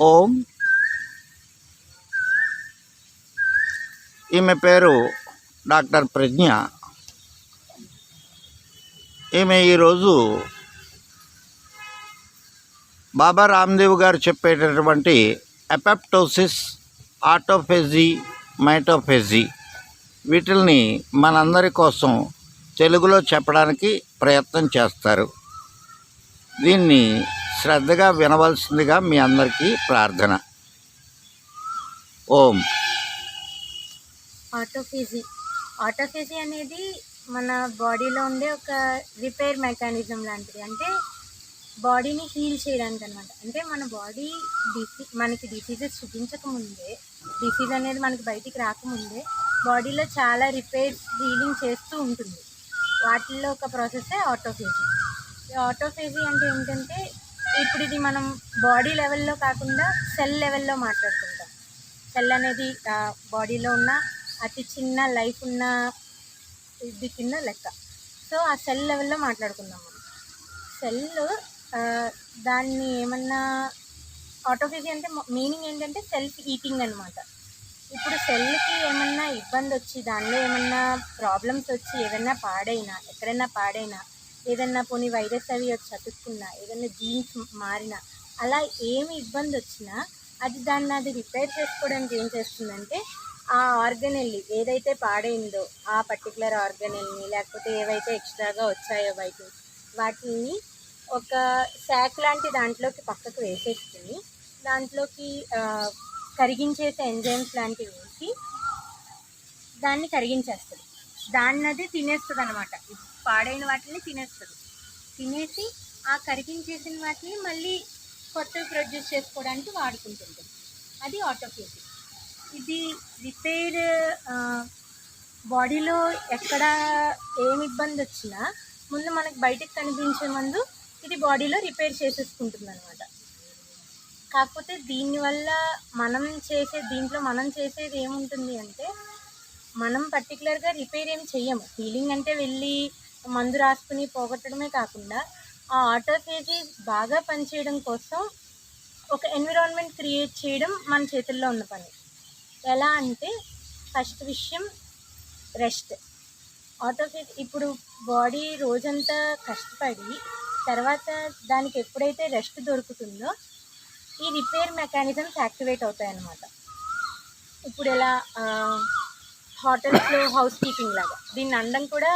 ఓం. ఈమె పేరు డాక్టర్ ప్రజ్ఞ. ఈమె ఈరోజు బాబా రామ్దేవ్ గారు చెప్పేటటువంటి ఎపెప్టోసిస్ ఆటోఫెజీ మైటోఫెజీ వీటిల్ని మనందరి కోసం తెలుగులో చెప్పడానికి ప్రయత్నం చేస్తారు. దీన్ని శ్రద్ధగా వినవలసిందిగా మీ అందరికీ ప్రార్థన. ఓం. ఆటోఫీజీ. ఆటోఫీజీ అనేది మన బాడీలో ఉండే ఒక రిపేర్ మెకానిజం లాంటిది. అంటే బాడీని హీల్ చేయడానికి అనమాట అంటే మన బాడీ డిసీ మనకి డిసీజెస్ చూపించకముందే డిసీజ్ అనేది మనకి బయటికి రాకముందే బాడీలో చాలా రిపేర్స్ హీలింగ్ చేస్తూ ఉంటుంది. వాటిల్లో ఒక ప్రాసెసే ఆటోఫేజీ. ఆటోఫేజీ అంటే ఏంటంటే ఇప్పుడు ఇది మనం బాడీ లెవెల్లో కాకుండా సెల్ లెవెల్లో మాట్లాడుకుంటాం. సెల్ అనేది బాడీలో ఉన్న అతి చిన్న లైఫ్ ఉన్న ఇది కింద లెక్క. సో ఆ సెల్ లెవెల్లో మాట్లాడుకుందాం మనం. సెల్ దాన్ని ఏమన్నా ఆటోఫేజీ అంటే మీనింగ్ ఏంటంటే సెల్ఫ్ ఈటింగ్ అనమాట ఇప్పుడు సెల్కి ఏమన్నా ఇబ్బంది వచ్చి దానిలో ఏమన్నా ప్రాబ్లమ్స్ వచ్చి ఏదైనా పాడైనా ఎక్కడైనా పాడైనా ఏదన్నా పోనీ వైరస్ అవి వచ్చి అతుక్కున్నా ఏదైనా జీన్స్ మారినా అలా ఏమి ఇబ్బంది వచ్చినా అది దాన్ని అది రిపేర్ చేసుకోవడానికి ఏం చేస్తుందంటే ఆ ఆర్గనెల్ని ఏదైతే పాడైందో ఆ పర్టికులర్ ఆర్గనెల్ని లేకపోతే ఏవైతే ఎక్స్ట్రాగా వచ్చాయో బయట వాటిని ఒక శాక్ లాంటి దాంట్లోకి పక్కకు వేసేసుకుని దాంట్లోకి కరిగించేసే ఎంజైమ్స్ లాంటివి వేసి దాన్ని కరిగించేస్తుంది. దాన్ని అది తినేస్తుంది అనమాట పాడైన వాటిని తినేస్తారు. తినేసి ఆ కరిగించేసిన వాటిని మళ్ళీ కొత్తవి ప్రొడ్యూస్ చేసుకోవడానికి వాడుకుంటుంది అది ఆటోఫేసి ఇది రిపేర్ బాడీలో ఎక్కడ ఏమి ఇబ్బంది వచ్చినా ముందు మనకు బయటకు కనిపించే ముందు ఇది బాడీలో రిపేర్ చేసేసుకుంటుంది అనమాట కాకపోతే దీనివల్ల మనం చేసే దీంట్లో మనం చేసేది ఏముంటుంది అంటే మనం పర్టికులర్గా రిపేర్ ఏం చెయ్యము. హీలింగ్ అంటే వెళ్ళి మందు రాసుకుని పోగొట్టడమే కాకుండా ఆ ఆటోఫేజీ బాగా పనిచేయడం కోసం ఒక ఎన్విరాన్మెంట్ క్రియేట్ చేయడం మన చేతుల్లో ఉన్న పని. ఎలా అంటే ఫస్ట్ విషయం రెస్ట్ ఆటోఫేజ్ ఇప్పుడు బాడీ రోజంతా కష్టపడి తర్వాత దానికి ఎప్పుడైతే రెస్ట్ దొరుకుతుందో ఈ రిపేర్ మెకానిజమ్స్ యాక్టివేట్ అవుతాయి అన్నమాట ఇప్పుడు ఎలా హోటల్స్లో హౌస్ కీపింగ్ లాగా. దీన్ని అనడం కూడా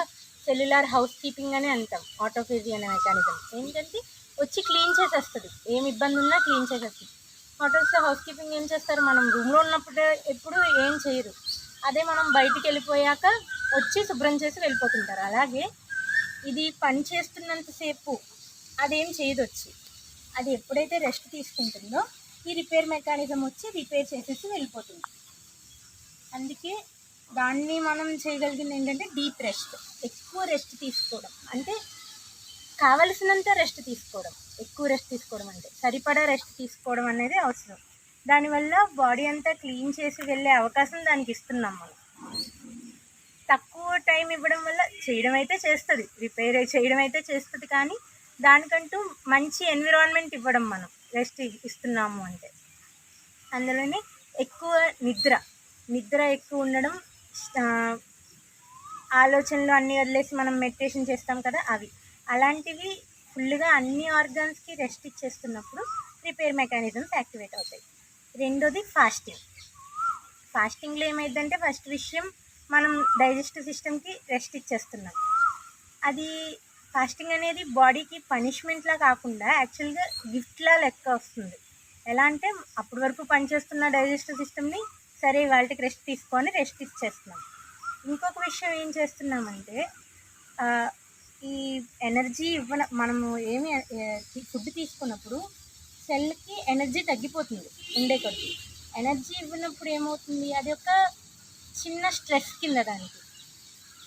సెల్యులార్ హౌస్ కీపింగ్ అని అంటాం ఆటోఫేజీ అనే మెకానిజం. ఏంటంటే వచ్చి క్లీన్ చేసేస్తుంది. ఏం ఇబ్బంది ఉన్నా క్లీన్ చేసేస్తుంది. హోటల్స్లో హౌస్ కీపింగ్ ఏం చేస్తారు? మనం రూమ్లో ఉన్నప్పుడు ఎప్పుడు ఏం చేయరు. అదే మనం బయటికి వెళ్ళిపోయాక వచ్చి శుభ్రం చేసి వెళ్ళిపోతుంటారు. అలాగే ఇది పని చేస్తున్నంతసేపు అదేం చేయదు వచ్చి. అది ఎప్పుడైతే రెస్ట్ తీసుకుంటుందో ఈ రిపేర్ మెకానిజం వచ్చి రిపేర్ చేసేసి వెళ్ళిపోతుంది. అందుకే దాన్ని మనం చేయగలిగింది ఏంటంటే డీప్ రెస్ట్ ఎక్కువ రెస్ట్ తీసుకోవడం. అంటే కావలసినంత రెస్ట్ తీసుకోవడం. ఎక్కువ రెస్ట్ తీసుకోవడం అంటే సరిపడా రెస్ట్ తీసుకోవడం అనేది అవసరం. దానివల్ల బాడీ అంతా క్లీన్ చేసి వెళ్ళే అవకాశం దానికి ఇస్తున్నాం మనం. తక్కువ టైం ఇవ్వడం వల్ల చేయడం అయితే చేస్తుంది. రిపేర్ చేయడం అయితే చేస్తుంది కానీ దానికంటూ మంచి ఎన్విరాన్మెంట్ ఇవ్వడం మనం రెస్ట్ ఇస్తున్నాము అంటే. అందులోనే ఎక్కువ నిద్ర. నిద్ర ఎక్కువ ఉండడం ఆలోచనలు అన్నీ వదిలేసి మనం మెడిటేషన్ చేస్తాం కదా అవి. అలాంటివి ఫుల్గా అన్ని ఆర్గాన్స్కి రెస్ట్ ఇచ్చేస్తున్నప్పుడు రిపేర్ మెకానిజమ్స్ యాక్టివేట్ అవుతాయి. రెండోది ఫాస్టింగ్. ఫాస్టింగ్లో ఏమైందంటే ఫస్ట్ విషయం మనం డైజెస్టివ్ సిస్టమ్కి రెస్ట్ ఇచ్చేస్తున్నాం. అది ఫాస్టింగ్ అనేది బాడీకి పనిష్మెంట్లా కాకుండా యాక్చువల్గా గిఫ్ట్లా లెక్క వస్తుంది. ఎలా అంటే అప్పటి వరకు పనిచేస్తున్న డైజెస్టివ్ సిస్టమ్ని సరే వాళ్ళకి రెస్ట్ తీసుకొని రెస్ట్ ఇచ్చేస్తున్నాం. ఇంకొక విషయం ఏం చేస్తున్నామంటే ఈ ఎనర్జీ ఇవ్వన మనము ఏమి ఫుడ్ తీసుకున్నప్పుడు సెల్కి ఎనర్జీ తగ్గిపోతుంది ఉండే కొద్ది. ఎనర్జీ ఇవ్వనప్పుడు ఏమవుతుంది? అది ఒక చిన్న స్ట్రెస్ కింద దానికి.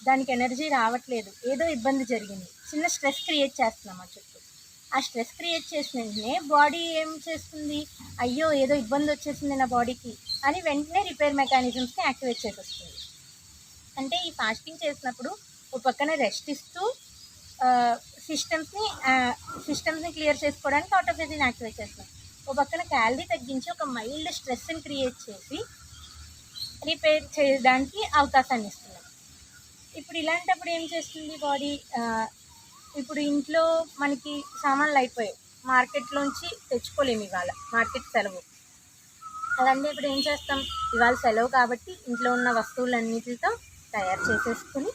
దానికి ఎనర్జీ రావట్లేదు. ఏదో ఇబ్బంది జరిగింది. చిన్న స్ట్రెస్ క్రియేట్ చేస్తున్నాం ఆ చుట్టూ. ఆ స్ట్రెస్ క్రియేట్ చేసిన వెంటనే బాడీ ఏం చేస్తుంది? అయ్యో ఏదో ఇబ్బంది వచ్చేసింది నా బాడీకి అని వెంటనే రిపేర్ మెకానిజమ్స్ని యాక్టివేట్ చేసేస్తుంది. అంటే ఈ ఫాస్టింగ్ చేసినప్పుడు ఒక పక్కన రెస్ట్ ఇస్తూ సిస్టమ్స్ని సిస్టమ్స్ని క్లియర్ చేసుకోవడానికి ఆటోఫెజీని యాక్టివేట్ చేస్తాం ఒక పక్కన క్యాలరీ తగ్గించి ఒక మైల్డ్ స్ట్రెస్ని క్రియేట్ చేసి రిపేర్ చేయడానికి అవకాశాన్ని ఇస్తున్నాం ఇప్పుడు ఇలాంటప్పుడు ఏం చేస్తుంది బాడీ? ఇప్పుడు ఇంట్లో మనకి సామాన్లు అయిపోయాయి. మార్కెట్లోంచి తెచ్చుకోలేము ఇవాళ. మార్కెట్ సెలవు. అలాంటి ఇప్పుడు ఏం చేస్తాం? ఇవాళ సెలవు కాబట్టి ఇంట్లో ఉన్న వస్తువులన్నిటితో తయారు చేసేసుకుని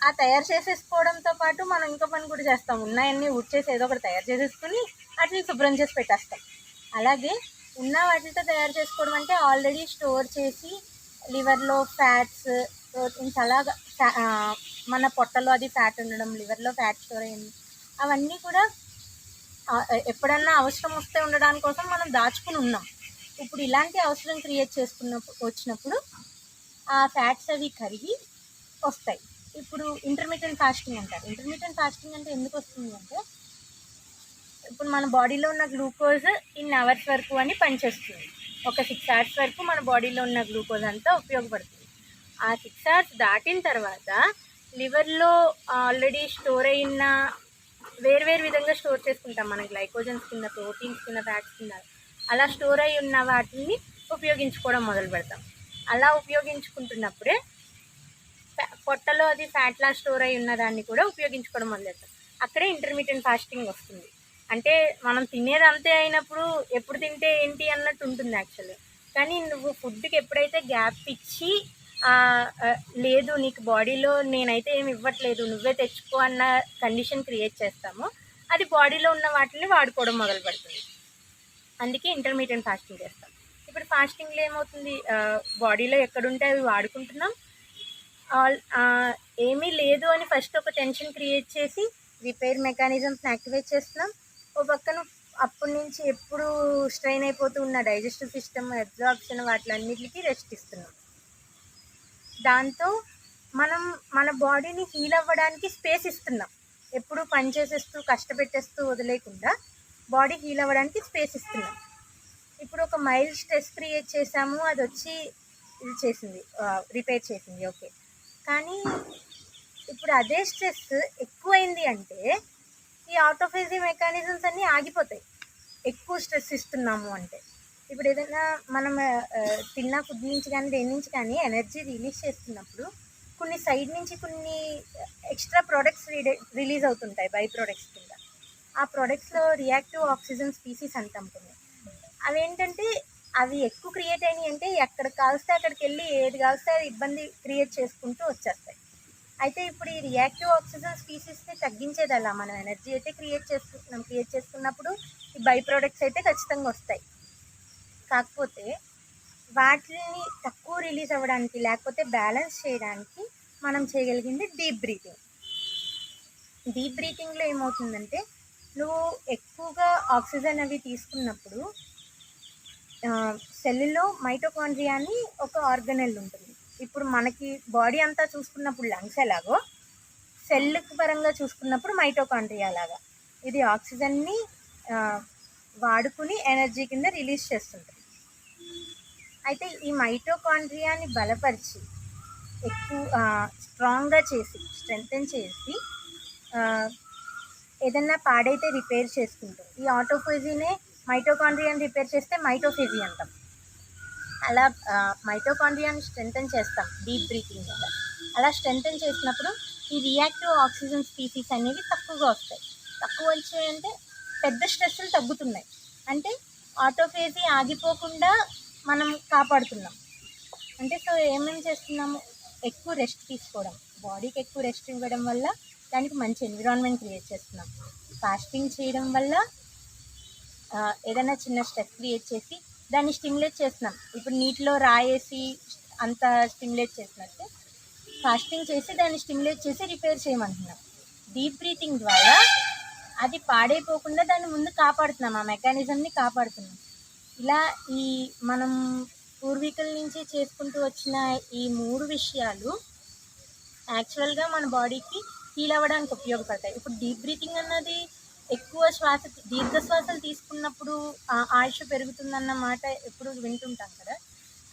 ఆ తయారు చేసేసుకోవడంతో పాటు మనం ఇంకో పని కూడా చేస్తాం. ఉన్నాయన్నీ ఉడ్చేసి ఏదో ఒకటి తయారు చేసేసుకుని వాటిని శుభ్రం చేసి పెట్టేస్తాం. అలాగే ఉన్న వాటితో తయారు చేసుకోవడం అంటే ఆల్రెడీ స్టోర్ చేసి లివర్లో ఫ్యాట్స్ ప్రోటీన్స్ అలాగా మన పొట్టలో అది ఫ్యాట్ ఉండడం లివర్లో ఫ్యాట్ స్టోర్ అయ్యింది అవన్నీ కూడా ఎప్పుడన్నా అవసరం వస్తే ఉండడానికి కోసం మనం దాచుకుని ఉన్నాం. ఇప్పుడు ఇలాంటి అవసరం క్రియేట్ చేసుకున్నప్పుడు వచ్చినప్పుడు ఆ ఫ్యాట్స్ అవి కరిగి వస్తాయి. ఇప్పుడు ఇంటర్మీడియట్ ఫాస్టింగ్ అంటారు. ఇంటర్మీడియట్ ఫాస్టింగ్ అంటే ఎందుకు వస్తుంది అంటే ఇప్పుడు మన బాడీలో ఉన్న గ్లూకోజ్ ఇన్ అవర్స్ వరకు అని పనిచేస్తుంది. ఒక సిక్స్ అవర్స్ వరకు మన బాడీలో ఉన్న గ్లూకోజ్ అంతా ఉపయోగపడుతుంది. ఆ సిక్స్ అవర్స్ దాటిన తర్వాత లివర్లో ఆల్రెడీ స్టోర్ అయిన వేరు వేరు విధంగా స్టోర్ చేసుకుంటాం. మన గ్లైకోజన్స్ కింద ప్రోటీన్స్ కింద ఫ్యాట్స్ కింద. అలా స్టోర్ అయి ఉన్న వాటిని ఉపయోగించుకోవడం మొదలు పెడతాం. అలా ఉపయోగించుకుంటున్నప్పుడే పొట్టలో అది ఫ్యాట్లా స్టోర్ అయి ఉన్న దాన్ని కూడా ఉపయోగించుకోవడం మొదలు పెడతాం. అక్కడే ఇంటర్మీడియట్ ఫాస్టింగ్ వస్తుంది. అంటే మనం తినేది అంతే అయినప్పుడు ఎప్పుడు తింటే ఏంటి అన్నట్టు ఉంటుంది యాక్చువల్లీ. కానీ నువ్వు ఫుడ్కి ఎప్పుడైతే గ్యాప్ ఇచ్చి లేదు నీకు బాడీలో నేనైతే ఏమి ఇవ్వట్లేదు నువ్వే తెచ్చుకో అన్న కండిషన్ క్రియేట్ చేస్తామో అది బాడీలో ఉన్న వాటిని వాడుకోవడం మొదలు పెడుతుంది. అందుకే ఇంటర్మీడియట్ ఫాస్టింగ్ చేస్తాం. ఇప్పుడు ఫాస్టింగ్లో ఏమవుతుంది? బాడీలో ఎక్కడుంటే అవి వాడుకుంటున్నాం. ఆల్ ఏమీ లేదు అని ఫస్ట్ ఒక టెన్షన్ క్రియేట్ చేసి రిపేర్ మెకానిజమ్స్ని యాక్టివేట్ చేస్తున్నాం. ఓ పక్కన అప్పటి నుంచి ఎప్పుడు స్ట్రెయిన్ అయిపోతూ ఉన్న డైజెస్టివ్ సిస్టమ్ అబ్జార్ప్షన్ వాటిలన్నిటికీ రెస్ట్ ఇస్తున్నాం. దాంతో మనం మన బాడీని హీల్ అవ్వడానికి స్పేస్ ఇస్తున్నాం. ఎప్పుడు పని చేసేస్తూ కష్టపెట్టేస్తూ వదిలేకుండా బాడీ హీల్ అవ్వడానికి స్పేస్ ఇస్తున్నాం. ఇప్పుడు ఒక మైల్డ్ స్ట్రెస్ క్రియేట్ చేసాము అది వచ్చి ఇది చేసింది రిపేర్ చేసింది ఓకే. కానీ ఇప్పుడు అదే స్ట్రెస్ ఎక్కువైంది అంటే ఈ ఆటోఫేజీ మెకానిజమ్స్ అన్నీ ఆగిపోతాయి. ఎక్కువ స్ట్రెస్ ఇస్తున్నాము అంటే. ఇప్పుడు ఏదైనా మనం తిన్న ఫుడ్ నుంచి కానీ దేని నుంచి కానీ ఎనర్జీ రిలీజ్ చేస్తున్నప్పుడు కొన్ని సైడ్ నుంచి కొన్ని ఎక్స్ట్రా ప్రోడక్ట్స్ రిలీజ్ అవుతుంటాయి బై ప్రోడక్ట్స్ కింద. ఆ ప్రోడక్ట్స్లో రియాక్టివ్ ఆక్సిజన్ స్పీసీస్ అంటాం కొన్ని అవేంటంటే అవి ఎక్కువ క్రియేట్ అయినాయి అంటే ఎక్కడ కాల్స్తే అక్కడికి వెళ్ళి ఏది కాల్స్తే అది ఇబ్బంది క్రియేట్ చేసుకుంటూ వచ్చేస్తాయి. అయితే ఇప్పుడు ఈ రియాక్టివ్ ఆక్సిజన్ స్పీసీస్ని తగ్గించేది అలా మనం ఎనర్జీ అయితే క్రియేట్ చేసుకుంటున్నాం క్రియేట్ చేసుకున్నప్పుడు ఈ బై ప్రోడక్ట్స్ అయితే ఖచ్చితంగా వస్తాయి. కాకపోతే వాటిని తక్కువ రిలీజ్ అవ్వడానికి లేకపోతే బ్యాలెన్స్ చేయడానికి మనం చేయగలిగింది డీప్ బ్రీతింగ్ డీప్ బ్రీతింగ్లో ఏమవుతుందంటే నువ్వు ఎక్కువగా ఆక్సిజన్ అవి తీసుకున్నప్పుడు సెల్లో మైటోకాండ్రియా అని ఒక ఆర్గనెల్ ఉంటుంది. ఇప్పుడు మనకి బాడీ అంతా చూసుకున్నప్పుడు లంగ్స్ ఎలాగో సెల్ పరంగా చూసుకున్నప్పుడు మైటోకాండ్రియా లాగా. ఇది ఆక్సిజన్ని వాడుకుని ఎనర్జీ కింద రిలీజ్ చేస్తుంటుంది అయితే ఈ మైటోకాండ్రియాని బలపరిచి ఎక్కువ స్ట్రాంగ్గా చేసి స్ట్రెంగ్తన్ చేసి ఏదన్నా పాడైతే రిపేర్ చేసుకుంటాం. ఈ ఆటోఫిజీనే మైటోకాండ్రియాని రిపేర్ చేస్తే మైటోఫిజీ అంటాం. అలా మైటోకాండ్రియాని స్ట్రెంగ్తన్ చేస్తాం డీప్ బ్రీతింగ్ వల్ల. అలా స్ట్రెంగ్తన్ చేసినప్పుడు ఈ రియాక్టివ్ ఆక్సిజన్ స్పీసీస్ అనేవి తక్కువగా వస్తాయి. తక్కువ వచ్చాయంటే పెద్ద స్ట్రెస్లు తగ్గుతున్నాయి. అంటే ఆటోఫేజీ ఆగిపోకుండా మనం కాపాడుతున్నాం. అంటే సో ఏమేమి చేస్తున్నాము? ఎక్కువ రెస్ట్ తీసుకోవడం బాడీకి ఎక్కువ రెస్ట్ ఇవ్వడం వల్ల దానికి మంచి ఎన్విరాన్మెంట్ క్రియేట్ చేస్తున్నాం. ఫాస్టింగ్ చేయడం వల్ల ఏదైనా చిన్న స్ట్రెస్ క్రియేట్ చేసి దాన్ని స్టిమ్యులేట్ చేస్తున్నాం. ఇప్పుడు నీటిలో రాయేసి అంత స్టిమ్యులేట్ చేసినట్టు ఫాస్టింగ్ చేసి దాన్ని స్టిమ్యులేట్ చేసి రిపేర్ చేయమంటున్నాం. డీప్ బ్రీతింగ్ ద్వారా అది పాడైపోకుండా దాన్ని ముందు కాపాడుతున్నాం. ఆ మెకానిజంని కాపాడుతున్నాం. ఇలా ఈ మనం పూర్వీకుల నుంచి చేసుకుంటూ వచ్చిన ఈ మూడు విషయాలు యాక్చువల్గా మన బాడీకి హీల్ అవ్వడానికి ఉపయోగపడతాయి. ఇప్పుడు డీప్ బ్రీతింగ్ అన్నది ఎక్కువ శ్వాస దీర్ఘ శ్వాసలు తీసుకున్నప్పుడు ఆయుష్ పెరుగుతుందన్న మాట ఎప్పుడు వింటుంటాం కదా.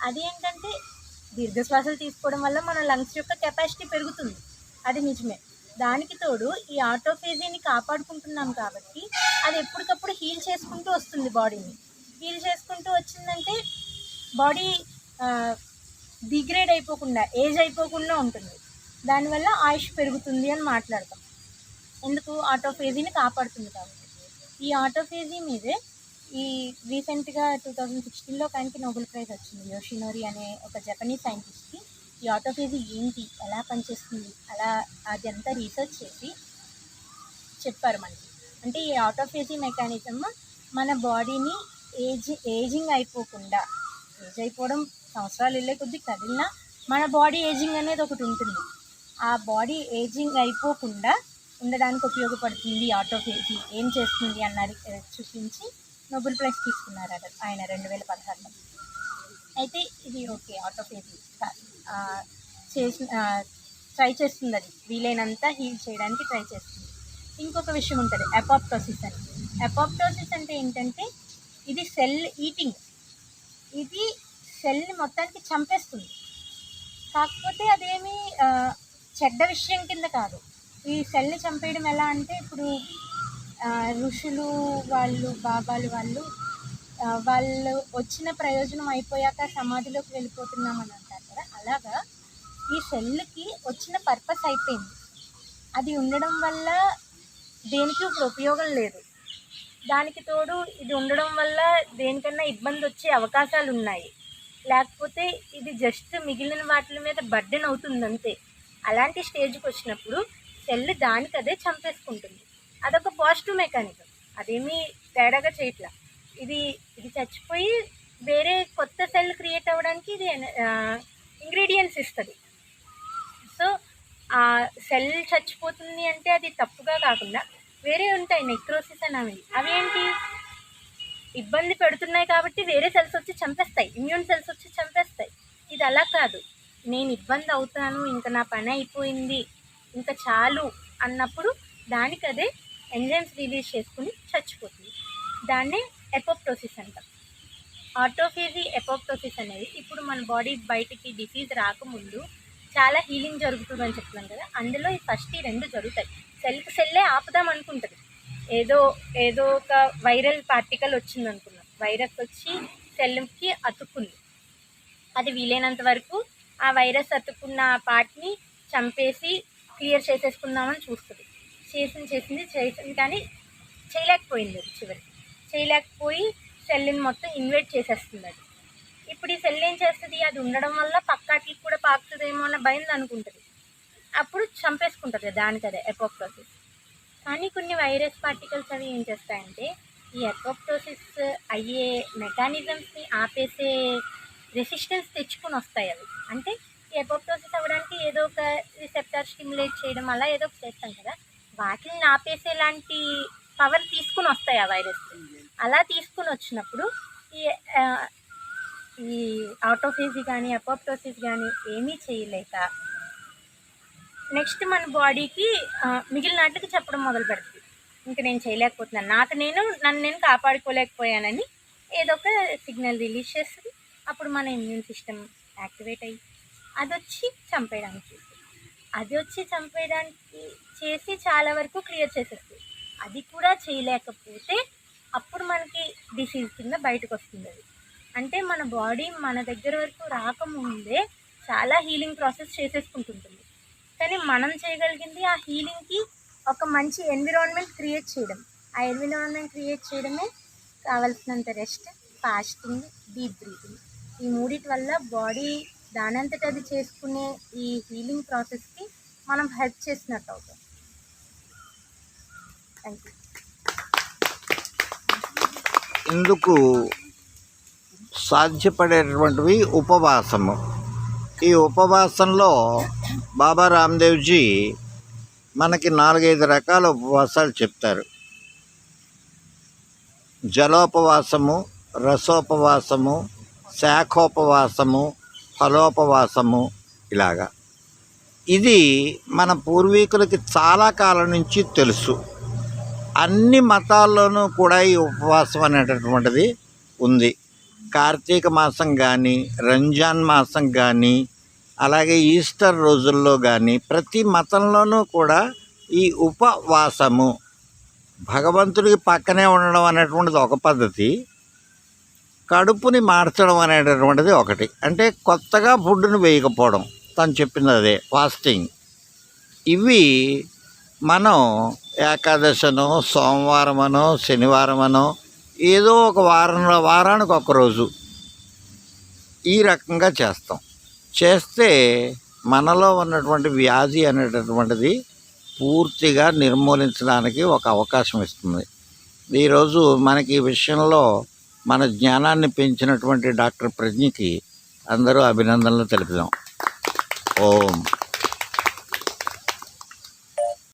అది ఏంటంటే దీర్ఘ శ్వాసలు తీసుకోవడం వల్ల మన లంగ్స్ యొక్క కెపాసిటీ పెరుగుతుంది. అది నిజమే. దానికి తోడు ఈ ఆటోఫేజీని కాపాడుకుంటున్నాం కాబట్టి అది ఎప్పటికప్పుడు హీల్ చేసుకుంటూ వస్తుంది బాడీని హీల్ చేసుకుంటూ వచ్చిందంటే బాడీ డిగ్రేడ్ అయిపోకుండా ఏజ్ అయిపోకుండా ఉంటుంది. దానివల్ల ఆయుష్ పెరుగుతుంది అని మాట్లాడతాం. ఎందుకు? ఆటోఫేజీని కాపాడుతుంది కాబట్టి. ఈ ఆటోఫేజీ మీదే ఈ రీసెంట్గా టూ థౌజండ్ సిక్స్టీన్లో ఆయనకి నోబెల్ ప్రైజ్ వచ్చింది. యోషినోరి అనే ఒక జపనీస్ సైంటిస్ట్కి ఈ ఆటోఫేజీ ఏంటి? ఎలా పనిచేస్తుంది? అలా అదంతా రీసెర్చ్ చేసి చెప్పారు మనకి. అంటే ఈ ఆటోఫేజీ మెకానిజం మన బాడీని ఏజ్ ఏజింగ్ అయిపోకుండా ఏజ్ అయిపోవడం సంవత్సరాలు వెళ్ళే కొద్దీ కదిలినా మన బాడీ ఏజింగ్ అనేది ఒకటి ఉంటుంది. ఆ బాడీ ఏజింగ్ అయిపోకుండా ఉండడానికి ఉపయోగపడుతుంది ఆటోఫేజీ ఏం చేస్తుంది అన్నది చూపించి నోబెల్ ప్రైజ్ తీసుకున్నారు ఆయన- ఆయన రెండు వేల పదహారులో. అయితే ఇది ఓకే ఆటోఫేజీ చేసి ట్రై చేస్తుంది అది. వీలైనంత హీల్ చేయడానికి ట్రై చేస్తుంది. ఇంకొక విషయం ఉంటుంది అపాప్టోసిస్ అని. అపాప్టోసిస్ అంటే ఏంటంటే ఇది సెల్ ఈటింగ్. ఇది సెల్ని మొత్తానికి చంపేస్తుంది. కాకపోతే అదేమి చెడ్డ విషయం కింద కాదు. ఈ సెల్ని చంపేయడం ఎలా అంటే ఇప్పుడు ఋషులు వాళ్ళు బాబాలు వాళ్ళు వాళ్ళు వచ్చిన ప్రయోజనం అయిపోయాక సమాధిలోకి వెళ్ళిపోతున్నామని అంటారు కదా. అలాగా ఈ సెల్కి వచ్చిన పర్పస్ అయిపోయింది. అది ఉండడం వల్ల దేనికి ఇప్పుడు ఉపయోగం లేదు. దానికి తోడు ఇది ఉండడం వల్ల దేనికన్నా ఇబ్బంది వచ్చే అవకాశాలు ఉన్నాయి లేకపోతే ఇది జస్ట్ మిగిలిన వాటి మీద బర్డెన్ అవుతుంది అంతే అలాంటి స్టేజ్కి వచ్చినప్పుడు సెల్ దానికి అదే చంపేసుకుంటుంది. అదొక పాజిటివ్ మెకానిజం అదేమీ తేడాగా చేయట్లా. ఇది ఇది చచ్చిపోయి వేరే కొత్త సెల్ క్రియేట్ అవ్వడానికి ఇది ఇంగ్రీడియంట్స్ ఇస్తుంది. సో ఆ సెల్ చచ్చిపోతుంది అంటే అది తప్పుగా కాకుండా వేరే ఉంటాయి నెక్రోసిస్ అని అవి అవి ఏంటి ఇబ్బంది పెడుతున్నాయి కాబట్టి వేరే సెల్స్ వచ్చి చంపేస్తాయి ఇమ్యూన్ సెల్స్ వచ్చి చంపేస్తాయి ఇది అలా కాదు నేను ఇబ్బంది అవుతాను ఇంకా నా పని అయిపోయింది ఇంకా చాలు అన్నప్పుడు దానికి అదే ఎంజైమ్స్ రిలీజ్ చేసుకుని చచ్చిపోతుంది. దాన్నే ఎపోప్టోసిస్ అంటాం. ఆటోఫేజీ ఎపోప్టోసిస్ అనేది ఇప్పుడు మన బాడీ బయటికి డిసీజ్ రాకముందు చాలా హీలింగ్ జరుగుతుందని చెప్తున్నాం కదా అందులో ఈ ఫస్ట్ ఈ రెండు జరుగుతాయి. సెల్కి సెల్లే ఆపుదాం అనుకుంటుంది. ఏదో ఏదో ఒక వైరల్ పార్టికల్ వచ్చింది అనుకున్నాం వైరస్ వచ్చి సెల్కి అతుక్కుంది. అది వీలైనంత వరకు ఆ వైరస్ అతుక్కున్న పార్ట్ని చంపేసి క్లియర్ చేసేసుకుందామని చూస్తుంది. చేసింది చేసింది చేసింది కానీ చేయలేకపోయింది అది చివరికి చేయలేకపోయి సెల్ని మొత్తం ఇన్వైట్ చేసేస్తుంది అది. ఇప్పుడు ఈ సెల్ ఏం చేస్తుంది? అది ఉండడం వల్ల పక్కాటికి కూడా పాకుతుందేమో అన్న భయం అనుకుంటుంది. అప్పుడు చంపేసుకుంటుంది దానికి అదే ఎపోప్టోసిస్ కానీ కొన్ని వైరస్ పార్టికల్స్ అవి ఏం చేస్తాయంటే ఈ ఎపోప్టోసిస్ అయ్యే మెకానిజమ్స్ని ఆపేసే రెసిస్టెన్స్ తెచ్చుకొని వస్తాయి అవి. అంటే ఈ ఎపోప్టోసిస్ అవ్వడానికి ఏదో ఒక రిసెప్టర్ స్టిమ్యులేట్ చేయడం అలా ఏదో ఒకటి చేస్తాం కదా. వాటిని ఆపేసేలాంటి పవర్ తీసుకుని వస్తాయి ఆ వైరస్ అలా తీసుకుని వచ్చినప్పుడు ఈ ఈ ఆటోఫేజీ కానీ అపోప్టోసిస్ కానీ ఏమీ చేయలేక నెక్స్ట్ మన బాడీకి మిగిలిన వాటికి చెప్పడం మొదలు పెడుతుంది. ఇంక నేను చేయలేకపోతున్నాను. నాకు నేను నన్ను నేను కాపాడుకోలేకపోయానని ఏదో ఒక సిగ్నల్ రిలీజ్ చేస్తుంది. అప్పుడు మన ఇమ్యూన్ సిస్టమ్ యాక్టివేట్ అయ్యి అది వచ్చి చంపేయడానికి. అది వచ్చి చంపేయడానికి చేసి చాలా వరకు క్లియర్ చేసేస్తుంది. అది కూడా చేయలేకపోతే అప్పుడు మనకి డిసీజ్ కింద బయటకు వస్తుంది అది అంటే మన బాడీ మన దగ్గర వరకు రాకముందే చాలా హీలింగ్ ప్రాసెస్ చేసేసుకుంటుంటుంది. కానీ మనం చేయగలిగింది ఆ హీలింగ్కి ఒక మంచి ఎన్విరాన్మెంట్ క్రియేట్ చేయడం. ఆ ఎన్విరాన్మెంట్ క్రియేట్ చేయడమే కావలసినంత రెస్ట్ ఫాస్టింగ్ డీప్ బ్రీతింగ్. ఈ మూడిటి వల్ల బాడీ దానంతట అది చేసుకునే ఈ హీలింగ్ ప్రాసెస్కి మనం హెల్ప్ చేసినట్టు అవుతాం. థ్యాంక్ యూ ఇందుకు సాధ్యపడేటటువంటివి ఉపవాసము? ఈ ఉపవాసంలో బాబా రామ్దేవ్జీ మనకి నాలుగైదు రకాల ఉపవాసాలు చెప్తారు. జలోపవాసము రసోపవాసము శాఖోపవాసము ఫలోపవాసము ఇలాగా. ఇది మన పూర్వీకులకి చాలా కాలం నుంచి తెలుసు. అన్ని మతాల్లోనూ కూడా ఈ ఉపవాసం అనేటటువంటిది ఉంది. కార్తీక మాసం కానీ రంజాన్ మాసం కానీ అలాగే ఈస్టర్ రోజుల్లో కానీ ప్రతి మతంలోనూ కూడా ఈ ఉపవాసము భగవంతుడికి పక్కనే ఉండడం అనేటువంటిది ఒక పద్ధతి. కడుపుని మార్చడం అనేటటువంటిది ఒకటి. అంటే కొత్తగా ఫుడ్ని వేయకపోవడం. తను చెప్పింది అదే ఫాస్టింగ్. ఇవి మనం ఏకాదశనో సోమవారమనో శనివారమనో ఏదో ఒక వారంలో వారానికి ఒక రోజు ఈ రకంగా చేస్తాం. చేస్తే మనలో ఉన్నటువంటి వ్యాధి అనేటటువంటిది పూర్తిగా నిర్మూలించడానికి ఒక అవకాశం ఇస్తుంది. ఈరోజు మనకి ఈ విషయంలో మన జ్ఞానాన్ని పెంచినటువంటి డాక్టర్ ప్రజ్ఞకి అందరూ అభినందనలు తెలుపుదాం. ఓం.